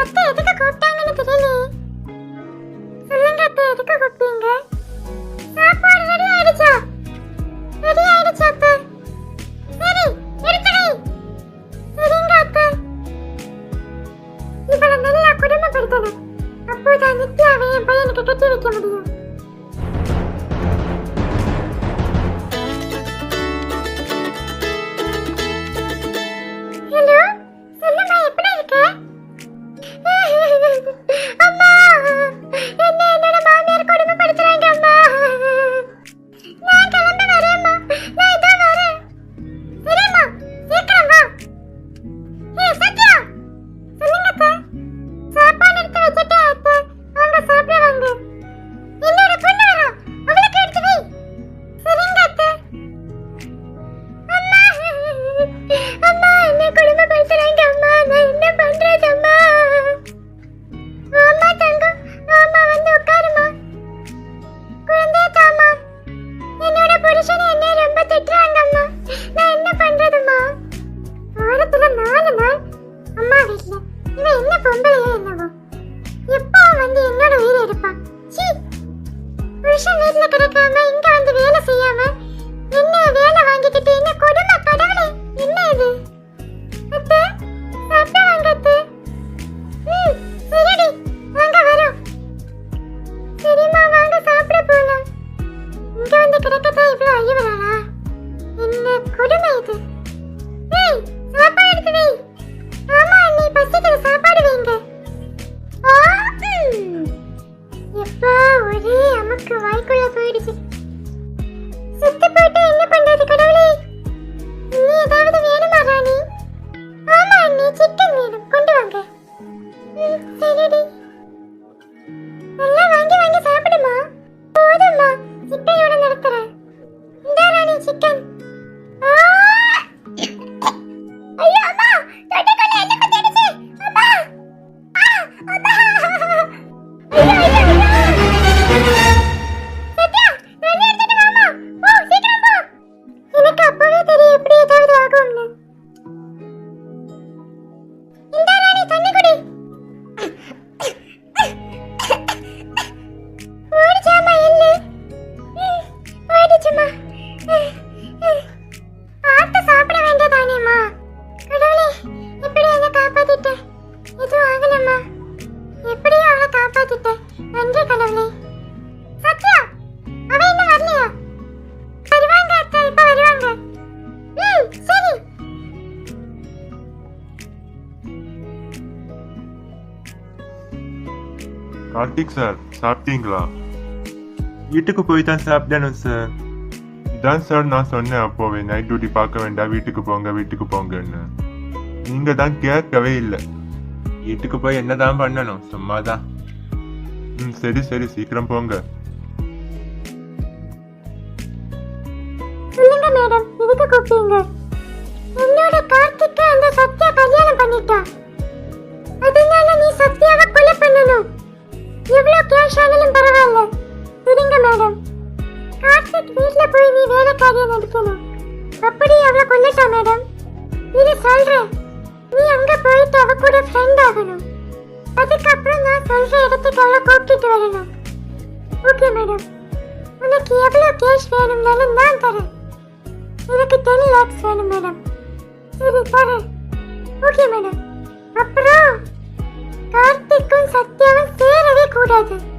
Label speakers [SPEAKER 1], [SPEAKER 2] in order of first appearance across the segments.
[SPEAKER 1] அத்தை எதுக்கு கூப்பிட்டாங்கன்னு தெரியல. சொல்லுங்க அத்தை எதுக்கு கூப்பிட்டீங்க சாப்பாடு ரெடி ஆயிடுச்சா? ரெடி ஆயிடுச்சா அத்தை? சரி எடுத்து சரிங்க அத்தை. இவளை நல்லா குடும்பப்படுத்தணும். அப்போதான் நித்யாவை என் பையனுக்கு கட்டி வைக்க முடியும். பொம்பளையோ என்னவோ? எப்பா வந்து என்னோட உயிரை எடுப்பான் சீ புருஷன் வீட்ல கிடக்காம இங்க வந்து வேலை செய்யாம என்ன வேலை வாங்கிக்கிட்டு என்ன கொடுமை கடவுளே? என்ன இது? அத்தை சாப்பிட்டு வாங்க அத்தை. ம் சரிடி வாங்க வரோம். சரிம்மா வாங்க சாப்பிட போலாம். இங்க வந்து இவ்வளவு என்ன கொடுமை இது? ஏய் சாப்பாடு எடுத்து வை. ஆமா நீ பசிக்கிற சாப்பாடு. ம், சரிடி நல்லா ஓடிச்சுமா பார்த்து சாப்பிட வேண்டியதானேம்மா? கடவுளே எப்படி என்ன காப்பாத்திட்ட? எதுவும் ஆகலம்மா. எப்படி அவளை காப்பாத்திட்ட? நன்றி கடவுளே. சத்யா அவ இன்னும் வரலையா? வருவாங்க அத்தை இப்ப வருவாங்க. ம் சரி.
[SPEAKER 2] கார்த்திக் சார் சாப்பிட்டீங்களா? வீட்டுக்கு போய் தான் சாப்பிட்டேனும் சார். இதான் சார் நான் சொன்னேன் அப்போவே நைட் டியூட்டி பார்க்க வேண்டாம் வீட்டுக்கு போங்க வீட்டுக்கு போங்கன்னு. நீங்கள் தான் கேட்கவே இல்லை. வீட்டுக்கு போய் என்ன தான் பண்ணணும்? சும்மா தான் ம் சரி சரி சீக்கிரம் போங்க.
[SPEAKER 1] சொல்லுங்க மேடம் எதுக்கு கூப்பிட்டீங்க? என்னோட கார்த்திக்கு அந்த சத்யா கல்யாணம் பண்ணிட்டா. அதனால நீ சத்யாவை வேலைக்காரியா அப்படி அவளை கொல்லட்டா மேடம்? இது சொல்றேன். நீ அங்க போயிட்டு அவ கூட ஃப்ரெண்ட் ஆகணும். அதுக்கப்புறம் நான் சொல்ற இடத்துக்கு அவளை கூப்பிட்டு வரணும். Okay madam. உனக்கு எவ்வளவு கேஷ் வேணும்னாலும் நான் தரேன். எனக்கு டென் லேக்ஸ் வேணும் மேடம். சரி தரேன். Okay madam. அப்புறம் கார்த்திக்கும் சத்யாவும் சேரவே கூடாது.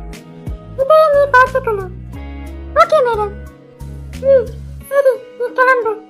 [SPEAKER 1] আনব